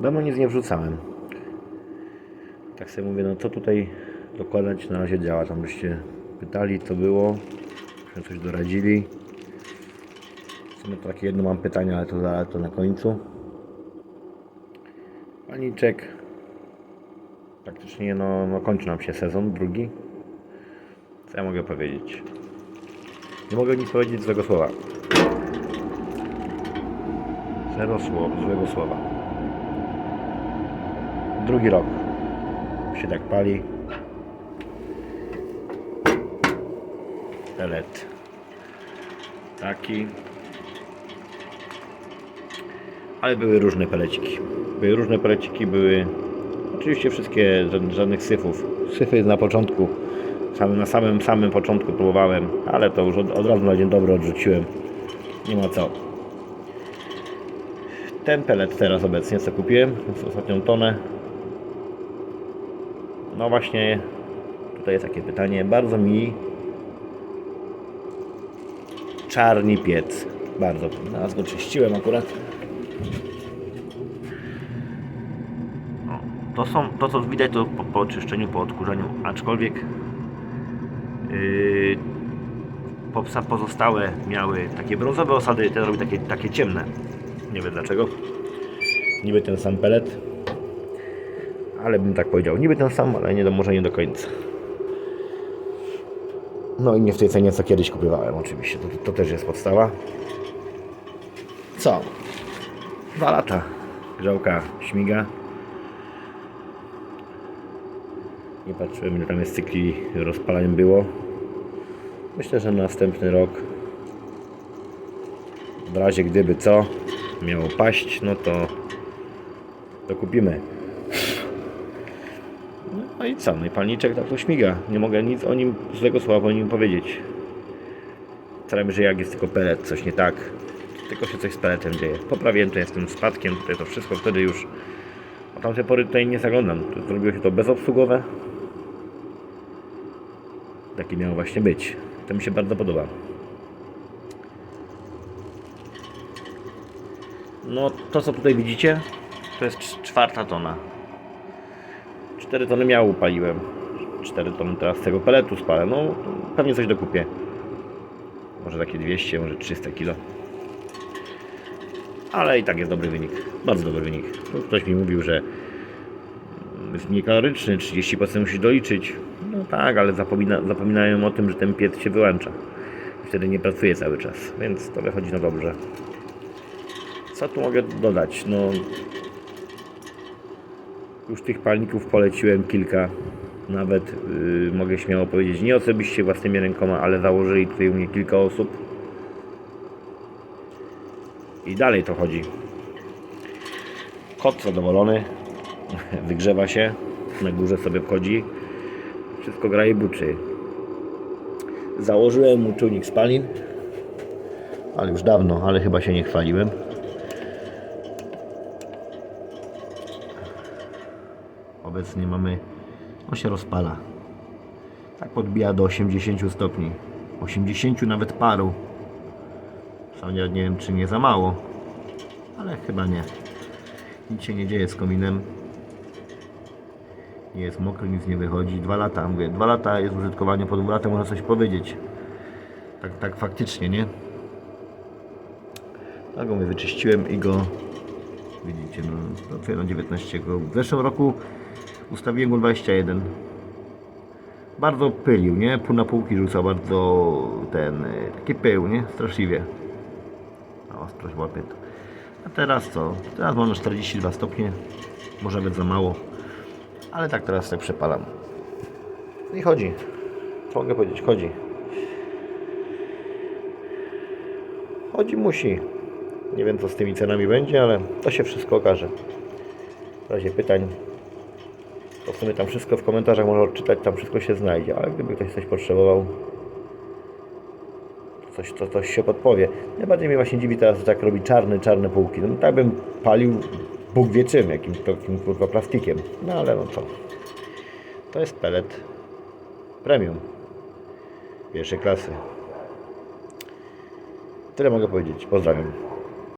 Domu nic nie wrzucałem. Tak sobie mówię, no co tutaj dokładać na razie działa. Tam byście pytali, co było, byśmy coś doradzili. W sumie to takie jedno mam pytanie, ale to, ale to na końcu. Paniczek. Praktycznie no, no kończy nam się sezon drugi. Co ja mogę powiedzieć? Nie mogę nic powiedzieć złego słowa. Zero słowa, złego słowa. Drugi rok się tak pali. Pelet. Taki. Ale były różne peleciki. Były różne peleciki, były oczywiście wszystkie, ża- żadnych syfów. Syfy na początku, na samym samym początku próbowałem, ale to już od, od razu na dzień dobry odrzuciłem. Nie ma co. Ten pelet teraz obecnie co kupiłem, ostatnią tonę. No właśnie, tutaj jest takie pytanie. Bardzo mi czarni piec. Bardzo. Teraz go czyściłem akurat. No, to są, to co widać to po, po czyszczeniu, po odkurzeniu, aczkolwiek yy, pozostałe miały takie brązowe osady, ten robi takie, takie ciemne. Nie wiem dlaczego. Niby ten sam pelet, ale bym tak powiedział. Niby ten sam, ale nie do, może nie do końca. No i nie w tej cenie, co kiedyś kupowałem, oczywiście. To, to też jest podstawa. Co? Dwa lata. Grzałka śmiga. Nie patrzyłem, ile tam jest cykli rozpalań było. Myślę, że następny rok, w razie gdyby co, miało paść, no to, to kupimy. No i co? No i palniczek tak to śmiga. Nie mogę nic o nim, złego słowa o nim powiedzieć. Staramy, że jak jest tylko pelet, coś nie tak. Tylko się coś z peletem dzieje. Poprawiłem to jestem spadkiem, tutaj to wszystko wtedy już. Od tamtej pory tutaj nie zaglądam. Zrobiło się to bezobsługowe. Takie miało właśnie być. To mi się bardzo podoba. No to co tutaj widzicie, to jest cz- czwarta tona. 4 tony miał upaliłem. 4 tony teraz z tego peletu spalę. No pewnie coś dokupię. Może takie 200, może 300 kilo. Ale i tak jest dobry wynik. Bardzo dobry wynik. Tu Ktoś mi mówił, że jest niekaloryczny, 30% musisz doliczyć. No tak, ale zapomina, zapominają o tym, że ten piec się wyłącza. Wtedy nie pracuje cały czas, więc to wychodzi na dobrze. Co tu mogę dodać? No, już tych palników poleciłem kilka. Nawet yy, mogę śmiało powiedzieć, nie osobiście własnymi rękoma, ale założyli tutaj u mnie kilka osób. I dalej to chodzi. Kot zadowolony, wygrzewa się, na górze sobie wchodzi, wszystko gra i buczy. Założyłem mu czujnik spalin, ale już dawno, ale chyba się nie chwaliłem. Obecnie mamy, on się rozpala. Tak podbija do 80 stopni. 80 nawet paru. Sam nie, nie wiem czy nie za mało, ale chyba nie. Nic się nie dzieje z kominem. Nie jest mokry, nic nie wychodzi. Dwa lata, mówię, dwa lata jest użytkowanie, po dwóch latach można coś powiedzieć. Tak, tak faktycznie, nie? Tak go wyczyściłem i go widzicie, no dopiero 19 go. W zeszłym roku ustawiłem go 21. Bardzo pylił, nie? Pół na półki rzucał bardzo ten, y, taki pył, nie? Straszliwie. Ostrość łapie to. A teraz co? Teraz mamy 42 stopnie. Może być za mało. Ale tak teraz tak przepalam. I chodzi. Mogę powiedzieć? Chodzi. Chodzi musi. Nie wiem co z tymi cenami będzie, ale to się wszystko okaże. W razie pytań to w sumie tam wszystko w komentarzach można odczytać, tam wszystko się znajdzie, ale gdyby ktoś coś potrzebował, coś, to coś się podpowie. Najbardziej mnie właśnie dziwi teraz, że tak robi czarne, czarne półki. No tak bym palił Bóg wie czym, jakimś takim kurwa plastikiem. No ale no co. To jest pelet premium pierwszej klasy. Tyle mogę powiedzieć. Pozdrawiam.